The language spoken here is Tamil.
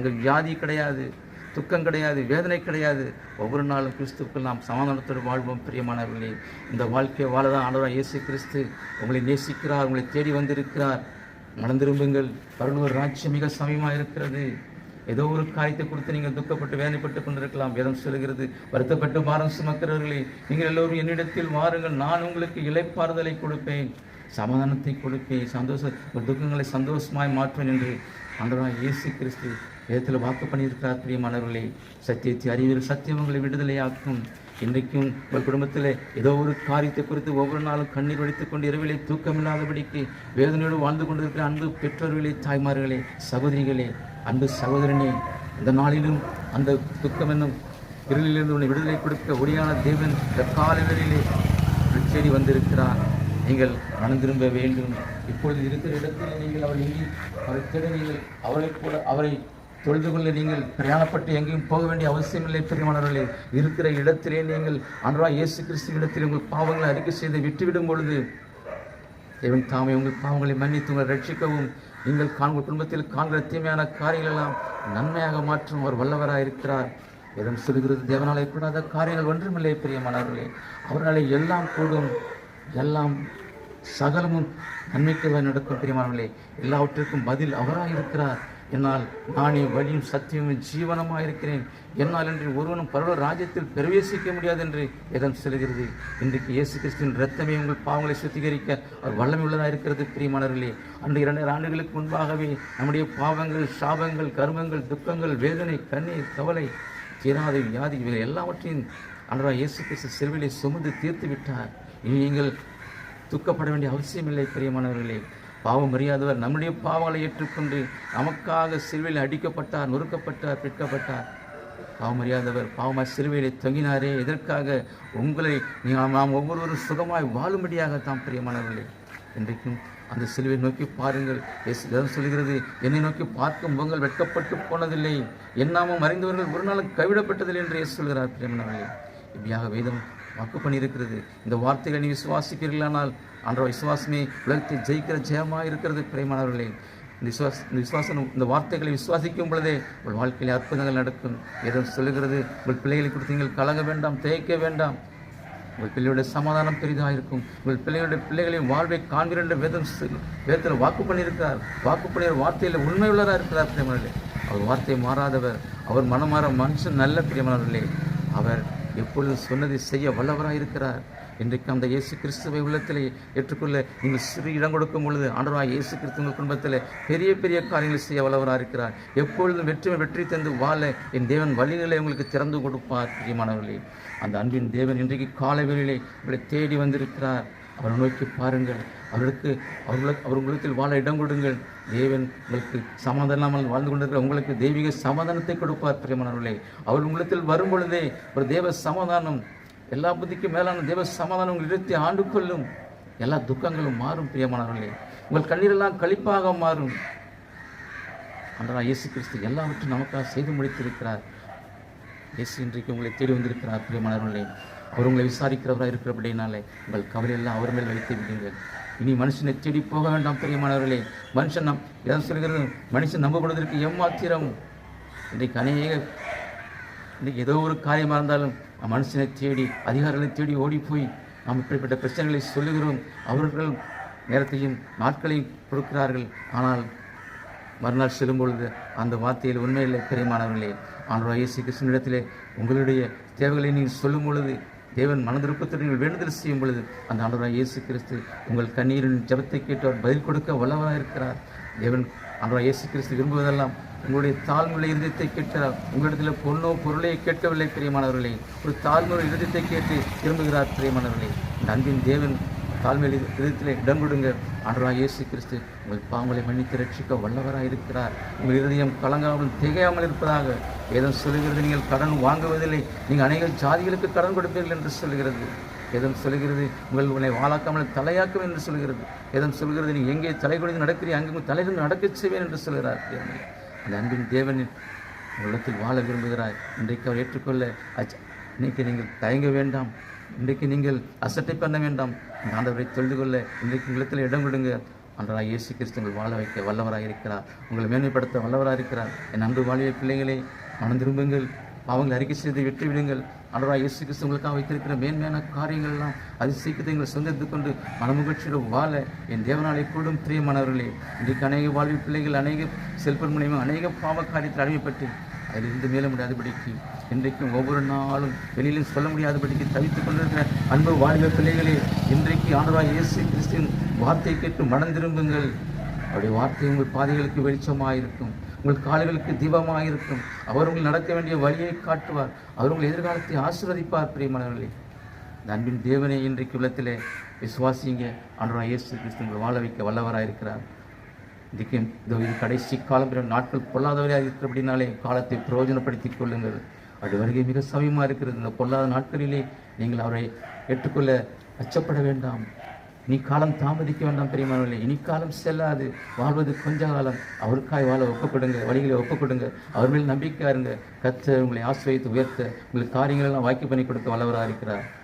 அங்கே வியாதி கிடையாது துக்கம் கிடையாது வேதனை கிடையாது. ஒவ்வொரு நாளும் கிறிஸ்துவுக்குள் நாம் சமாதானத்தோடு வாழ்வோம் பிரியமானவர்களே. இந்த வாழ்க்கையை வாழதான் ஆண்டவராக இயேசு கிறிஸ்து உங்களை நேசிக்கிறார் உங்களை தேடி வந்திருக்கிறார். மனந்திரும்புங்கள் பரலூர் மிக சமயமாக இருக்கிறது. ஏதோ ஒரு காரியத்தை கொடுத்து நீங்கள் துக்கப்பட்டு வேதனைப்பட்டு கொண்டிருக்கலாம். வேதம் சொல்கிறது வருத்தப்பட்டு பாரம் சுமக்கிறவர்களே நீங்கள் எல்லோரும் என்னிடத்தில் வாருங்கள். நான் உங்களுக்கு இலைப்பாறுதலை கொடுப்பேன். சமாதானத்தை கொடுக்க சந்தோஷ துக்கங்களை சந்தோஷமாய் மாற்றுவேன் என்று ஆண்டவராக இயேசு கிறிஸ்து வேதத்தில் வாக்கு பண்ணியிருக்கிறார். பிரியமானவர்களே சத்தியத்தை அறிவியல் சத்தியம் உங்களை விடுதலையாக்கும். இன்றைக்கும் உங்கள் குடும்பத்தில் ஏதோ ஒரு காரியத்தை குறித்து ஒவ்வொரு நாளும் கண்ணீர் வடித்துக் கொண்டு இரவிலே தூக்கமில்லாதபடிக்கு வேதனையோடு வாழ்ந்து கொண்டிருக்கிற அன்பு பெற்றோர்களே தாய்மார்களே சகோதரிகளே அன்பு சகோதரனே இந்த நாளிலும் அந்த துக்கம் என்னும் இருளிலிருந்து உன்னை விடுதலை கொடுக்க ஒளியான தேவன் இந்த காலைகளிலே தேடி வந்திருக்கிறார். நீங்கள் மனம் திரும்ப வேண்டும். இப்பொழுது இருக்கிற இடத்தில் நீங்கள் அவரை எங்கி அவரை தேட நீங்கள் அவரை கூட அவரை தொழுது கொள்ள நீங்கள் பிரயாணப்பட்டு எங்கேயும் போக வேண்டிய அவசியமில்லை பெரியமானவர்களே இருக்கிற இடத்திலே நீங்கள் அன்றா இயேசு கிறிஸ்து இடத்தில் உங்கள் பாவங்களை அறிக்கை செய்து விட்டுவிடும் பொழுது தேவன் தாமே உங்கள் பாவங்களை மன்னித்து உங்களை ரட்சிக்கவும். நீங்கள் காண்கிற குடும்பத்தில் காண்கிற தீமையான காரியங்கள் எல்லாம் நன்மையாக மாற்றும் அவர் வல்லவராக இருக்கிறார். வேதம் சொல்கிறது தேவனாலே கூடாத காரியங்கள் ஒன்றுமில்லை பிரியமானவர்களே அவர்களை எல்லாம் கூடும் எல்லாம் சகலமும் நன்மைக்கு நடக்கும் பிரியமானவர்களே எல்லாவற்றிற்கும் பதில் அவராக இருக்கிறார் என்னால் நானே வழியும் சத்தியமும் ஜீவனமாக இருக்கிறேன் என்னால் என்று ஒருவனும் பரவ ராஜ்யத்தில் பிரவேசிக்க முடியாது என்று இடம் செல்கிறது இன்றைக்கு இயேசு கிறிஸ்துவின் ரத்தமே உங்கள் பாவங்களை சுத்திகரிக்க அவர் வல்லமை உள்ளதாக இருக்கிறது பிரியமானவர்களே. அன்று இரண்டு ஆண்டுகளுக்கு முன்பாகவே நம்முடைய பாவங்கள் சாபங்கள் கர்மங்கள் துக்கங்கள் வேதனை கண்ணீர் கவலை தீராத வியாதி இவை எல்லாவற்றையும் அன்றா இயேசு கிறிஸ்து சிறுவிலை சுமந்து தீர்த்து விட்டார் இனி நீங்கள் துக்கப்பட வேண்டிய அவசியமில்லை பிரியமானவர்களே. பாவம் அறியாதவர் நம்முடைய பாவங்களை ஏற்றுக்கொண்டு நமக்காக சிறுவையில் அடிக்கப்பட்டார் நொறுக்கப்பட்டார் பிற்கப்பட்டார் பாவம் அறியாதவர் பாவமாய் சிலுவையிலே தொங்கினாரே. இதற்காக உங்களை நாம் ஒவ்வொருவரும் சுகமாய் வாழும்படியாக தான் பிரியமானவர்களே. இன்றைக்கும் அந்த சிலுவை நோக்கி பாருங்கள். எஸ் சொல்கிறது என்னை நோக்கி பார்க்கும் முகங்கள் வெட்கப்பட்டு போனதில்லை. என்னாமும் அறிந்தவர்கள் ஒரு நாளும் கைவிடப்பட்டதில்லை என்று இயேசு சொல்கிறார் பிரியமனவர்களே. இப்படியாக வேதம் வாக்கு பண்ணியிருக்கிறது. இந்த வார்த்தைகளை நீ விசுவாசிப்பீர்களானால் அன்ற விசுவாசமே உலகத்தை ஜெயிக்கிற ஜெயமாக இருக்கிறது பிரியமானவர்களே. இந்த விசுவாச இந்த விசுவாசம் இந்த வார்த்தைகளை விசுவாசிக்கும் பொழுதே உங்கள் வாழ்க்கையில் அற்புதங்கள் நடக்கும். ஏதோ சொல்லுகிறது உங்கள் பிள்ளைகளை கொடுத்து நீங்கள் கலங்க வேண்டாம் தேய்க்க வேண்டாம். உங்கள் பிள்ளையுடைய சமாதானம் பெரிதாக இருக்கும் உங்கள் பிள்ளைகளுடைய பிள்ளைகளின் வாழ்வை காண்கிற என்ற வேதம் வேதத்தில் வாக்கு பண்ணியிருக்கிறார். வாக்கு பண்ணிய வார்த்தையில் உண்மை உள்ளதாக இருக்கிறார் பிரியமானவர்களே. அவர் வார்த்தை மாறாதவர். அவர் மனமாற மனுஷன் நல்ல பிரியமானவர்களே. அவர் எப்பொழுதும் சொன்னதை செய்ய வல்லவராக இருக்கிறார்? இன்றைக்கு அந்த இயேசு கிறிஸ்துவை உள்ளத்திலே ஏற்றுக்கொள்ள நீங்கள் சிறு இடம் கொடுக்கும் பொழுது ஆண்டவராக இயேசு கிறிஸ்துவ குடும்பத்தில் பெரிய பெரிய காரியங்களை செய்ய வல்லவராக இருக்கிறார். எப்பொழுதும் வெற்றி வெற்றி தந்து வாழ என் தேவன் வழிநிலை உங்களுக்கு திறந்து கொடுப்பார் பிரியமானவர்களே. அந்த அன்பின் தேவன் இன்றைக்கு காலை வேளையிலே உங்களை தேடி வந்திருக்கிறார். அவரை நோக்கி பாருங்கள். அவர்களுக்கு அவர்களுக்கு அவர் வாழ இடம் கொடுங்கள். தேவன் உங்களுக்கு சமாதானம் இல்லாமல் வாழ்ந்து கொண்டிருக்கிற உங்களுக்கு தெய்வீக சமாதானத்தை கொடுப்பார் பிரியமானவர்களே. அவர் உலகத்தில் வரும் பொழுதே ஒரு தேவ சமாதானம் எல்லா புத்திக்கும் மேலான தேவ சமாதானம் உங்கள் இடத்தை ஆண்டு கொள்ளும். எல்லா துக்கங்களும் மாறும் பிரியமானவர்களே. உங்கள் கண்ணீரெல்லாம் கழிப்பாக மாறும். அன்றா இயேசு கிறிஸ்து எல்லாவற்றையும் நமக்காக செய்து முடித்திருக்கிறார். இயேசு இன்றைக்கு உங்களை தேடி வந்திருக்கிறார் பிரியமானவர்களே. அவர் உங்களை விசாரிக்கிறவராக இருக்கிறபடினாலே உங்கள் கவலையெல்லாம் அவர் மேல் வைத்து விடுங்கள். இனி மனுஷனை தேடி போக வேண்டாம் பிரியமானவர்களே. மனுஷன் நம் எதாவது சொல்கிறது மனுஷன் நம்பப்படுவதற்கு ஏமாத்திரம் இன்றைக்கு அநேக இன்றைக்கு ஏதோ ஒரு காரியமாக இருந்தாலும் மனுஷனை தேடி அதிகாரிகளை தேடி ஓடிப்போய் நாம் இப்படிப்பட்ட பிரச்சனைகளை சொல்லுகிறோம். அவர்கள் நேரத்தையும் நாட்களையும் கொடுக்கிறார்கள். ஆனால் மறுநாள் செல்லும் பொழுது அந்த வார்த்தையில் உண்மையில்லை பிரியமானவர்களே ஆனால் இயேசு கிருஷ்ணனிடத்திலே உங்களுடைய தேவைகளை நீங்கள் சொல்லும் பொழுது தேவன் மனதிருப்பத்துடன் நீங்கள் வேண்டுதல் செய்யும் பொழுது அந்த ஆண்டவராக இயேசு கிறிஸ்து உங்கள் கண்ணீரின் ஜெபத்தை கேட்டு அவர் பதில் கொடுக்க வல்லவராக இருக்கிறார். தேவன் ஆண்டவராக இயேசு கிறிஸ்து விரும்புவதெல்லாம் உங்களுடைய தாழ்முறை இருதயத்தை கேட்கிறார் உங்களிடத்தில் பொண்ணோ பொருளை கேட்கவில்லை பிரியமானவர்களே. ஒரு தாழ்முறை இருதயத்தை கேட்டு விரும்புகிறார் பிரியமானவர்களே. இந்த அன்பின் தேவன் தாழ்மையில் இதயத்தில் இடம் கொடுங்க. ஆண்டவராக இயேசு கிறிஸ்து உங்கள் பாவங்களை மன்னித்து ரட்சிக்க வல்லவராக இருக்கிறார். உங்கள் இருதயம் கலங்காமல் திகையாமல் இருப்பதாக வேதம் சொல்லுகிறது. நீங்கள் கடன் வாங்குவதில்லை. நீங்கள் அநேக ஜாதிகளுக்கு கடன் கொடுப்பீர்கள் என்று சொல்கிறது வேதம் சொல்லுகிறது உங்கள் உன்னை வாழாக்காமல் தலையாக்கும் என்று சொல்கிறது வேதம் சொல்கிறது நீ எங்கே தலை கொடுத்து நடக்கிறீ அங்கு தலைகள் நடக்கச் செய்வேன் என்று சொல்கிறார் தேவனே. அந்த அன்பின் தேவனின் உள்ளத்தில் வாழ விரும்புகிறாய். இன்றைக்கு அவர் ஏற்றுக்கொள்ள இன்றைக்கு நீங்கள் தயங்க வேண்டாம். இன்றைக்கு நீங்கள் அசட்டை பண்ண வேண்டாம். ஆண்டவரை தொழுது கொள்ள இன்றைக்கு உங்களிடத்தில் இடம் கொடுங்க. அன்றா இயேசு கிறிஸ்து உங்கள் வாழ வைக்க வல்லவராக இருக்கிறார். உங்களை மேன்மைப்படுத்த வல்லவராக இருக்கிறார். என் அன்பு வாழிய பிள்ளைகளே மனம் திரும்புங்கள். பாவங்களை அறிக்கை செய்து வெற்றி விடுங்கள். அன்றா இயேசு கிறிஸ்து உங்களுக்காக வைத்திருக்கிற மேன்மையான காரியங்கள் எல்லாம் அதிசீக்கிரத்தை எங்களை சொந்தத்து கொண்டு மனமுகழ்ச்சியோடு வாழ என் தேவனாலே கூடும் பிரியமானவர்களே இன்றைக்கு அநேக வாழ்வு பிள்ளைகள் அநேக செல்பன் மூலியமாக அநேக பாவ காரியத்தில் அடிமைப்பட்டு அதிலிருந்து மேல முடியாதபடிக்கு இன்றைக்கும் ஒவ்வொரு நாளும் வெளியிலும் சொல்ல முடியாதபடிக்கு தவித்துக் கொண்டிருக்கிற அன்பு வாலிப பிள்ளைகளே இன்றைக்கு ஆண்டவராய் இயேசு கிறிஸ்துவின் வார்த்தை கேட்டு மனம் திரும்புங்கள். அவருடைய வார்த்தை உங்கள் பாதைகளுக்கு வெளிச்சமாயிருக்கும். உங்கள் கால்களுக்கு தீபமாயிருக்கும். அவர் உங்கள் நடக்க வேண்டிய வழியை காட்டுவார். அவர் உங்கள் எதிர்காலத்தை ஆசீர்வதிப்பார் பிரியமானவர்களே. இந்த அன்பின் தேவனை இன்றைக்கு உள்ளத்திலே விசுவாசிங்க. அன்றா இயேசு கிறிஸ்து உங்களை வாழ வைக்க வல்லவராக இருக்கிறார். இதுக்கு இது கடைசி காலம் பிற நாட்கள் பொல்லாதவரையாக இருக்கிறபடினாலே காலத்தை பிரயோஜனப்படுத்திக் கொள்ளுங்கள். அது வருகை மிக சமயமாக இருக்கிறது. இந்த பொல்லாத நாட்களிலே நீங்கள் அவரை ஏற்றுக்கொள்ள அச்சப்பட வேண்டாம். இனி காலம் தாமதிக்க வேண்டாம் பெரியமானவர்களே இனி காலம் செல்லாது. வாழ்வது கொஞ்ச காலம். அவருக்காய் வாழ ஒப்புக்கொடுங்க. வழிகளை ஒப்புக்கொடுங்க. அவர் மேல் நம்பிக்கையாருங்க கத்த உங்களை ஆசிரியத்து உயர்த்த. உங்களுக்கு காரியங்கள் எல்லாம் வாய்க்கு பண்ணி கொடுக்க வல்லவராக இருக்கிறார்